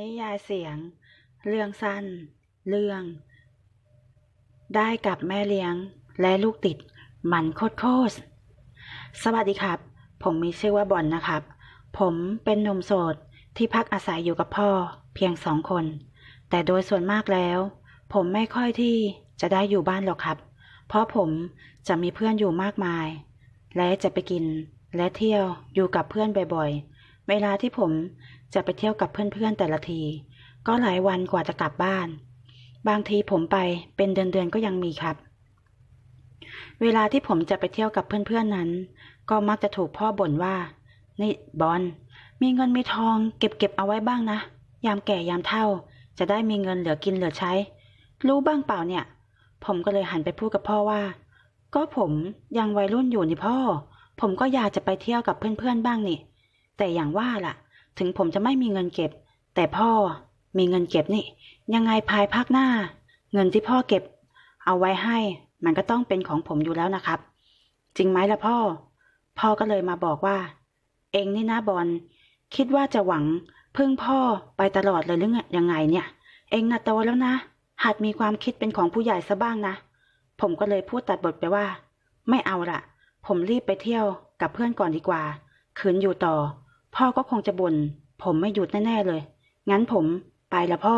นิยายเสียง เรื่องสั้น เรื่อง ได้กับแม่เลี้ยงและลูกติด มันโคตรโคตรสวัสดีครับ ผมมีชื่อว่าบอลนะครับ ผมเป็นหนุ่มโสดที่พักอาศัยอยู่กับพ่อเพียงสองคน แต่โดยส่วนมากแล้ว ผมไม่ค่อยที่จะได้อยู่บ้านหรอกครับ เพราะผมจะมีเพื่อนอยู่มากมาย และจะไปกินและเที่ยวอยู่กับเพื่อนบ่อยๆ เวลาที่ผม จะไปเที่ยวกับเพื่อนๆแต่ละที ก็หลายวันกว่าจะกลับบ้าน บางทีผมไปเป็นเดือนๆก็ยังมีครับ เวลาที่ผมจะไปเที่ยวกับเพื่อนๆนั้น ก็มักจะถูกพ่อบ่นว่า นี่บอลมีเงินมีทองเก็บเก็บเอาไว้บ้างนะ ยามแก่ยามเฒ่า จะได้มีเงินเหลือกินเหลือใช้ รู้บ้างเปล่าเนี่ย ผมก็เลยหันไปพูดกับพ่อว่า ก็ผมยังวัยรุ่นอยู่นี่พ่อ ผมก็อยากจะไปเที่ยวกับเพื่อนๆบ้างนี่ แต่อย่างว่าล่ะ ถึงผมจะไม่มีเงินเก็บ แต่พ่อมีเงินเก็บนี่ ยังไงภายภาคหน้า เงินที่พ่อเก็บ เอาไว้ให้ มันก็ต้องเป็นของผมอยู่แล้วนะครับ จริงไหมล่ะพ่อ พ่อก็เลยมาบอกว่า เองนี่นะบอลคิดว่าจะหวังพึ่งพ่อไปตลอดเลยหรือยังไงเนี่ย เองน่ะโตแล้วนะหัดมีความคิดเป็นของผู้ใหญ่ซะบ้างนะ ผมก็เลยพูดตัดบทไปว่า ไม่เอาละผมรีบไปเที่ยวกับเพื่อนก่อนดีกว่าขืนอยู่ต่อ พ่อก็คงจะบน่น ผมไม่หยุดแน่ๆเลย งั้นผมไปละพ่อ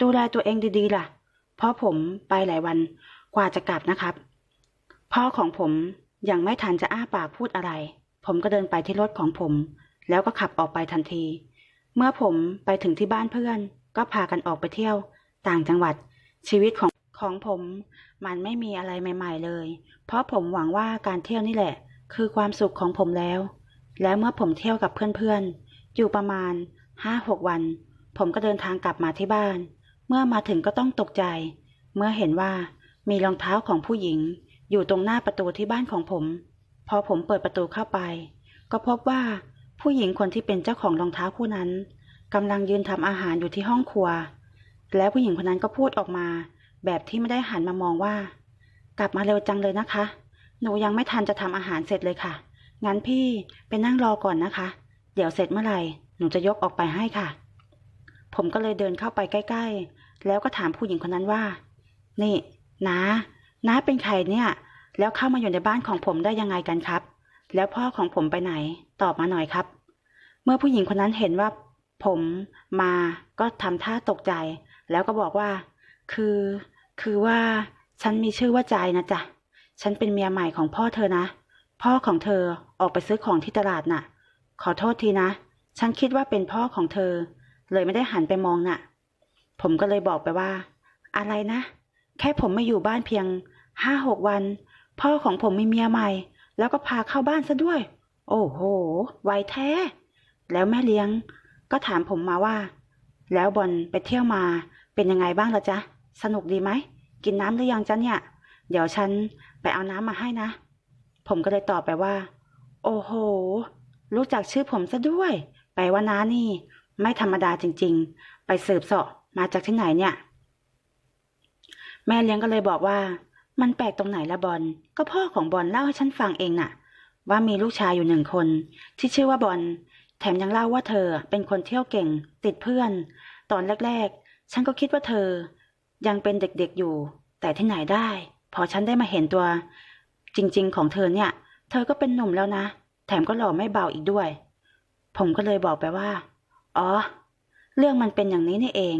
ดูแลตัวเองดีๆล่ะ เพราะผมไปหลายวันกว่าจะกลับนะครับ พ่อของผมยังไม่ทันจะอ้าปากพูดอะไร ผมก็เดินไปที่รถของผม แล้วก็ขับออกไปทันที เมื่อผมไปถึงที่บ้านเพื่อน ก็พากันออกไปเที่ยว ต่างจังหวัด ชีวิตของของผมมันไม่มีอะไรใหม่ ๆ เลย เพราะผมหวังว่าการเที่ยวนี่แหละ คือความสุขของผมแล้ว แล้วเมื่อผมเที่ยวกับเพื่อนๆ อยู่ประมาณห้าหกวัน ผมก็เดินทางกลับมาที่บ้าน เมื่อมาถึงก็ต้องตกใจ เมื่อเห็นว่ามีรองเท้าของผู้หญิง อยู่ตรงหน้าประตูที่บ้านของผม พอผมเปิดประตูเข้าไป ก็พบว่าผู้หญิงคนที่เป็นเจ้าของรองเท้าคู่นั้นกำลังยืนทำอาหารอยู่ที่ห้องครัว แล้วผู้หญิงคนนั้นก็พูดออกมา แบบที่ไม่ได้หันมามองว่า กลับมาเร็วจังเลยนะคะ หนูยังไม่ทันจะทำอาหารเสร็จเลยค่ะ งั้นพี่ไปนั่งรอก่อนนะคะ เดี๋ยวเสร็จเมื่อไหร่ หนูจะยกออกไปให้ค่ะ ผมก็เลยเดินเข้าไปใกล้ ๆ แล้วก็ถามผู้หญิงคนนั้นว่า นี่น้าน้าเป็นใครเนี่ย แล้วเข้ามาอยู่ในบ้านของผมได้ยังไงกันครับ แล้วพ่อของผมไปไหน ตอบมาหน่อยครับ เมื่อผู้หญิงคนนั้นเห็นว่า ผมมาก็ทำท่าตกใจ แล้วก็บอกว่า คือ คือว่า ฉันมีชื่อว่าใจนะจ๊ะ ฉันเป็นเมียใหม่ของพ่อเธอนะ พ่อของเธอออกไปซื้อของที่ตลาดน่ะ ขอโทษทีนะ ฉันคิดว่าเป็นพ่อของเธอ เลยไม่ได้หันไปมองน่ะ ผมก็เลยบอกไปว่า อะไรนะ แค่ผมไม่อยู่บ้านเพียงห้าหกวัน พ่อของผมมีเมียใหม่ แล้วก็พาเข้าบ้านซะด้วย โอ้โห ไวแท้ แล้วแม่เลี้ยง ก็ถามผมมาว่า แล้วบอลไปเที่ยวมา เป็นยังไงบ้างละจ๊ะ สนุกดีไหม กินน้ำหรือยังจ๊ะเนี่ย เดี๋ยวฉันไปเอาน้ำมาให้นะ ผมก็เลยตอบไปว่า โอ้โห รู้จักชื่อผมซะด้วย แปลว่าน้านี่ ไม่ธรรมดาจริง ๆ ไปสืบเสาะมาจากที่ไหนเนี่ย แม่เลี้ยงก็เลยบอกว่า มันแปลกตรงไหนละบอล ก็พ่อของบอลเล่าให้ฉันฟังเองน่ะ ว่ามีลูกชายอยู่หนึ่งคน ที่ชื่อว่าบอล แถมยังเล่าว่าเธอเป็นคนเที่ยวเก่ง ติดเพื่อน ตอนแรก ๆ ฉันก็คิดว่าเธอ ยังเป็นเด็กๆอยู่ แต่ที่ไหนได้ พอฉันได้มาเห็นตัว จริง ๆ ของเธอเนี่ย เธอก็เป็นหนุ่มแล้วนะ แถมก็หล่อไม่เบาอีกด้วย ผมก็เลยบอกไปว่า อ๋อ เรื่องมันเป็นอย่างนี้นี่เอง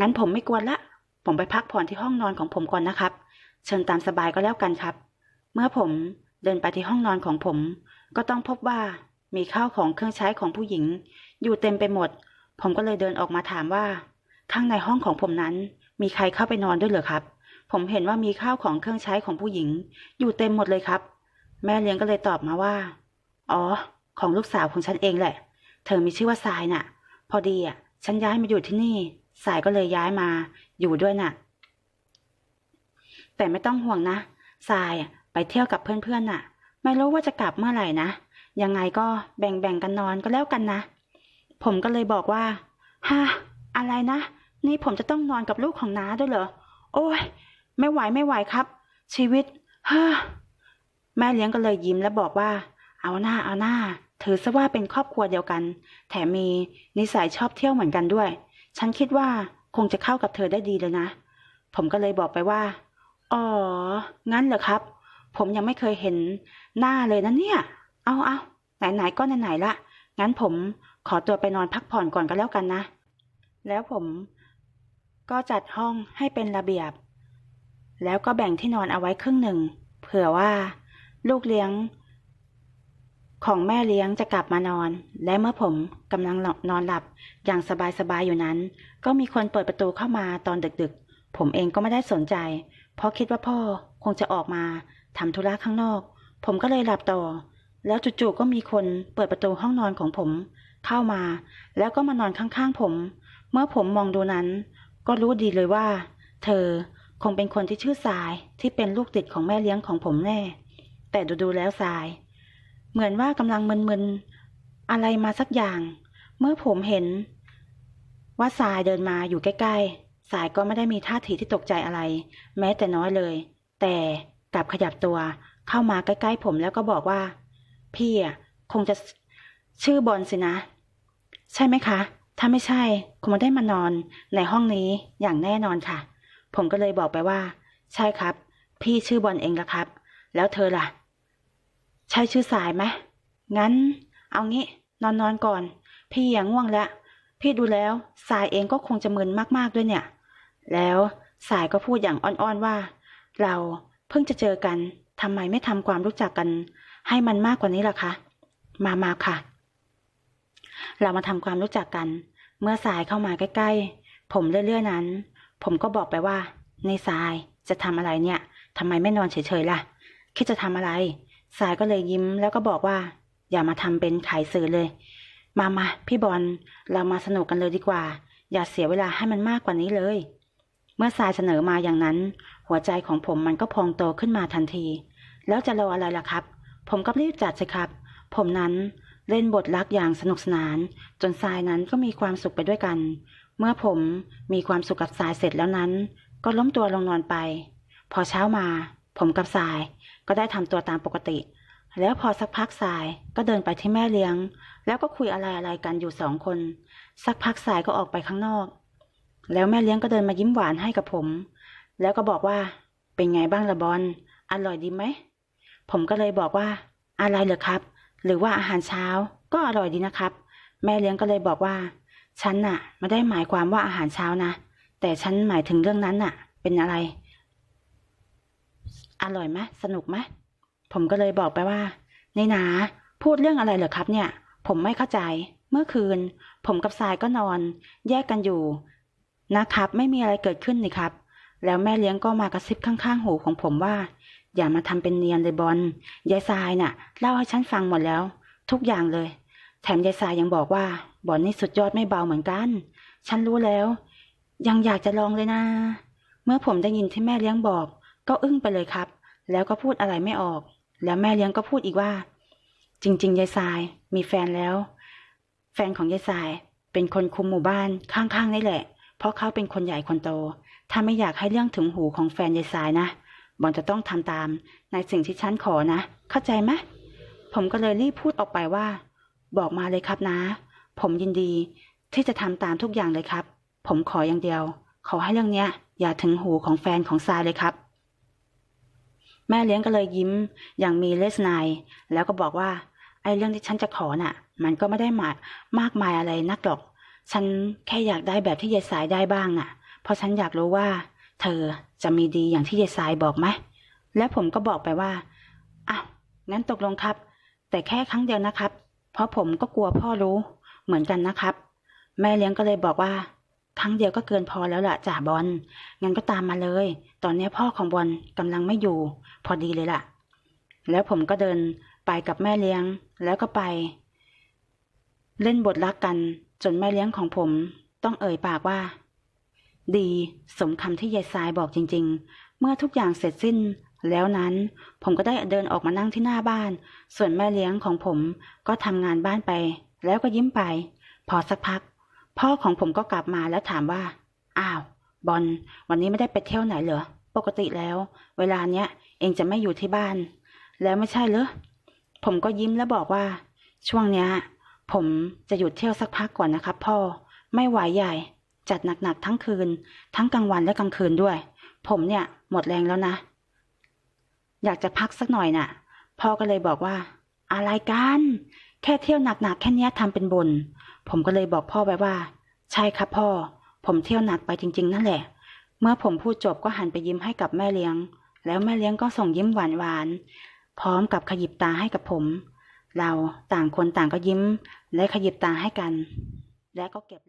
งั้นผมไม่กวนละ ผมไปพักผ่อนที่ห้องนอนของผมก่อนนะครับ เชิญตามสบายก็แล้วกันครับ เมื่อผมเดินไปที่ห้องนอนของผม ก็ต้องพบว่ามีข้าวของเครื่องใช้ของผู้หญิง อยู่เต็มไปหมด ผมก็เลยเดินออกมาถามว่า ข้างในห้องของผมนั้น มีใครเข้าไปนอนด้วยเหรอครับ ผมเห็นว่ามีข้าวของเครื่องใช้ของผู้หญิง อยู่เต็มหมดเลยครับ แม่เลี้ยงก็เลยตอบมาว่า อ๋อ ของลูกสาวของฉันเองแหละ เธอมีชื่อว่าทรายน่ะ พอดีอะ ฉันย้ายมาอยู่ที่นี่ สายก็เลยย้ายมา อยู่ด้วยน่ะ แต่ไม่ต้องห่วงนะทรายอะไปเที่ยวกับเพื่อนๆน่ะ ไม่รู้ว่าจะกลับเมื่อไหร่นะ ยังไงก็แบ่งๆกันนอนก็แล้วกันนะ ผมก็เลยบอกว่าฮะอะไรนะ นี่ผมจะต้องนอนกับลูกของน้าด้วยเหรอ โอ้ย ไม่ไหวไม่ไหวครับ ชีวิตฮ้อแม่เลี้ยงก็เลยยิ้มและบอกว่า เอาหน้าเอาหน้า ถือซะว่าเป็นครอบครัวเดียวกัน แถมมีนิสัยชอบเที่ยวเหมือนกันด้วย ฉันคิดว่าคงจะเข้ากับเธอได้ดีเลยนะ ผมก็เลยบอกไปว่า อ๋อ งั้นเหรอครับ ผมยังไม่เคยเห็นหน้าเลยนะเนี่ย เอาเอาไหนๆก็ไหนๆละงั้นผมขอตัวไปนอนพักผ่อนก่อนก็แล้วกันนะ แล้วผมก็จัดห้องให้เป็นระเบียบ แล้วก็แบ่งที่นอนเอาไว้ครึ่งหนึ่ง เผื่อว่า ลูกเลี้ยง ของแม่เลี้ยงจะกลับมานอน และเมื่อผมกำลังนอนหลับอย่างสบายๆอยู่นั้น ก็มีคนเปิดประตูเข้ามาตอนดึกๆ ผมเองก็ไม่ได้สนใจ เพราะคิดว่าพ่อคงจะออกมาทำธุระข้างนอก ผมก็เลยหลับต่อ แล้วจู่ๆก็มีคนเปิดประตูห้องนอนของผม เข้ามา แล้วก็มานอนข้างๆผม เมื่อผมมองดูนั้น ก็รู้ดีเลยว่า เธอ คงเป็นคนที่ชื่อสายที่เป็นลูกติดของแม่เลี้ยงของผมแน่ แต่ดูๆแล้วสาย เหมือนว่ากำลังมึนๆ อะไรมาสักอย่าง เมื่อผมเห็น ว่าสายเดินมาอยู่ใกล้ๆสายก็ไม่ได้มีท่าทีที่ตกใจอะไร แม้แต่น้อยเลย แต่กลับขยับตัวเข้ามาใกล้ๆผมแล้วก็บอกว่า พี่อะคงจะชื่อบอลสินะ ใช่ไหมคะ ถ้าไม่ใช่คงไม่ได้มานอนในห้องนี้อย่างแน่นอนค่ะ ผมก็เลยบอกไปว่า ใช่ครับ พี่ชื่อบอลเองละครับ แล้วเธอล่ะ ใช่ชื่อสายไหมงั้น เอางี้ นอนนอนก่อน พี่อย่างง่วงแล้ว พี่ดูแล้วสายเองก็คงจะมึนมากๆด้วยเนี่ย แล้วสายก็พูดอย่างอ่อนๆว่า เราเพิ่งจะเจอกันทำไมไม่ทำความรู้จักกัน ให้มันมากกว่านี้ล่ะคะ มามาค่ะ เรามาทำความรู้จักกัน เมื่อสายเข้ามาใกล้ ๆ ผมเรื่อยๆนั้น ผมก็บอกไปว่า ในสายจะทำอะไรเนี่ยทำไมไม่นอนเฉยๆล่ะ คิดจะทำอะไรสายก็เลยยิ้มแล้วก็บอกว่า อย่ามาทำเป็นขายสื่อเลย มามาพี่บอลเรามาสนุกกันเลยดีกว่า อย่าเสียเวลาให้มันมากกว่านี้เลย เมื่อสายเสนอมาอย่างนั้น หัวใจของผมมันก็พองโตขึ้นมาทันที แล้วจะรออะไรล่ะครับ ผมก็รีบจัดสิครับ ผมนั้นเล่นบทรักอย่างสนุกสนาน จนทรายนั้นก็มีความสุขไปด้วยกัน เมื่อผมมีความสุขกับทรายเสร็จแล้วนั้น ก็ล้มตัวลงนอนไป พอเช้ามา ผมกับทรายก็ได้ทำตัวตามปกติ แล้วพอสักพักสายก็เดินไปที่แม่เลี้ยง แล้วก็คุยอะไรอะไรกันอยู่สองคน สักพักสายก็ออกไปข้างนอก แล้วแม่เลี้ยงก็เดินมายิ้มหวานให้กับผม แล้วก็บอกว่า เป็นไงบ้างละบอลอร่อยดีไหมผมก็เลยบอกว่า อะไรเหรอครับ หรือว่าอาหารเช้าก็อร่อยดีนะครับ แม่เลี้ยงก็เลยบอกว่า ฉันน่ะไม่ได้หมายความว่าอาหารเช้านะ แต่ฉันหมายถึงเรื่องนั้นน่ะ เป็นอะไร อร่อยไหมสนุกไหมผมก็เลยบอกไปว่า ในี่นา พูดเรื่องอะไรเหรอครับเนี่ย ผมไม่เข้าใจ เมื่อคืน ผมกับทรายก็นอน แยกกันอยู่ นะครับ ไม่มีอะไรเกิดขึ้นนี่ครับ แล้วแม่เลี้ยงก็มากระซิบข้างๆหูของผมว่า อย่ามาทำเป็นเนียนเลยบอลยายทรายน่ะ เล่าให้ฉันฟังหมดแล้ว ทุกอย่างเลย แถมยายทรายยังบอกว่าบ่อลนี่สุดยอดไม่เบาเหมือนกัน ฉันรู้แล้ว ยังอยากจะลองเลยนะ เมื่อผมได้ยินที่แม่เลี้ยงบอก ก็อึ้งไปเลยครับ แล้วก็พูดอะไรไม่ออก แล้วแม่เลี้ยงก็พูดอีกว่า จริง ๆ ยายทรายมีแฟนแล้ว แฟนของยายทรายเป็นคนคุมหมู่บ้านข้างๆนี่แหละ เพราะเขาเป็นคนใหญ่คนโต ถ้าไม่อยากให้เรื่องถึงหูของแฟนยายทรายนะบอลจะต้องทำตาม ในสิ่งที่ฉันขอนะ เข้าใจไหมผมก็เลยรีบพูดออกไปว่า บอกมาเลยครับนะ ผมยินดีที่จะทำตามทุกอย่างเลยครับ ผมขออย่างเดียว ขอให้เรื่องเนี้ย อย่าถึงหูของแฟนของทรายเลยครับ แม่เลี้ยงก็เลยยิ้มอย่างมีเลสไนายแล้วก็บอกว่า ไอ้เรื่องที่ฉันจะขอน่ะ มันก็ไม่ได้มากมากมายอะไรนักหรอก ฉันแค่อยากได้แบบที่ยายสายได้บ้างน่ะ เพราะฉันอยากรู้ว่า เธอจะมีดีอย่างที่ยายสายบอกไหมและผมก็บอกไปว่าอะงั้นตกลงครับ แต่แค่ครั้งเดียวนะครับ เพราะผมก็กลัวพ่อรู้ เหมือนกันนะครับ แม่เลี้ยงก็เลยบอกว่าครั้งเดียวก็เกินพอแล้วล่ะจ่าบอลงั้นก็ตามมาเลย ตอนนี้พ่อของบอลกำลังไม่อยู่ พอดีเลยล่ะ แล้วผมก็เดินไปกับแม่เลี้ยง แล้วก็ไป เล่นบทรักกัน จนแม่เลี้ยงของผมต้องเอ่ยปากว่า ดี สมคำที่ยายทรายบอกจริง ๆ เมื่อทุกอย่างเสร็จสิ้น แล้วนั้นผมก็ได้เดินออกมานั่งที่หน้าบ้าน ส่วนแม่เลี้ยงของผมก็ทำงานบ้านไป แล้วก็ยิ้มไป พอสักพัก พ่อของผมก็กลับมาแล้วถามว่า อ้าว บอลวันนี้ไม่ได้ไปเที่ยวไหนเหรอ ปกติแล้ว เวลาเนี้ยเองจะไม่อยู่ที่บ้าน แล้วไม่ใช่เหรอ ผมก็ยิ้มแล้วบอกว่า ช่วงเนี้ย ผมจะหยุดเที่ยวสักพักก่อนนะครับ พ่อ ไม่ไหวใหญ่ จัดหนักๆทั้งคืน ทั้งกลางวันและกลางคืนด้วย ผมเนี่ยหมดแรงแล้วนะ อยากจะพักสักหน่อยน่ะ พ่อก็เลยบอกว่า อะไรกัน แค่เที่ยวหนักๆแค่เนี้ยทำเป็นบน่นผมก็เลยบอกพ่อไปว่า ใช่ครับพ่อ ผมเที่ยวหนักไปจริง ๆ นั่นแหละ เมื่อผมพูดจบก็หันไปยิ้มให้กับแม่เลี้ยง แล้วแม่เลี้ยงก็ส่งยิ้มหวานๆพร้อมกับขยิบตาให้กับผม เราต่างคนต่างก็ยิ้ม และขยิบตาให้กัน และก็เก็บเรื่อง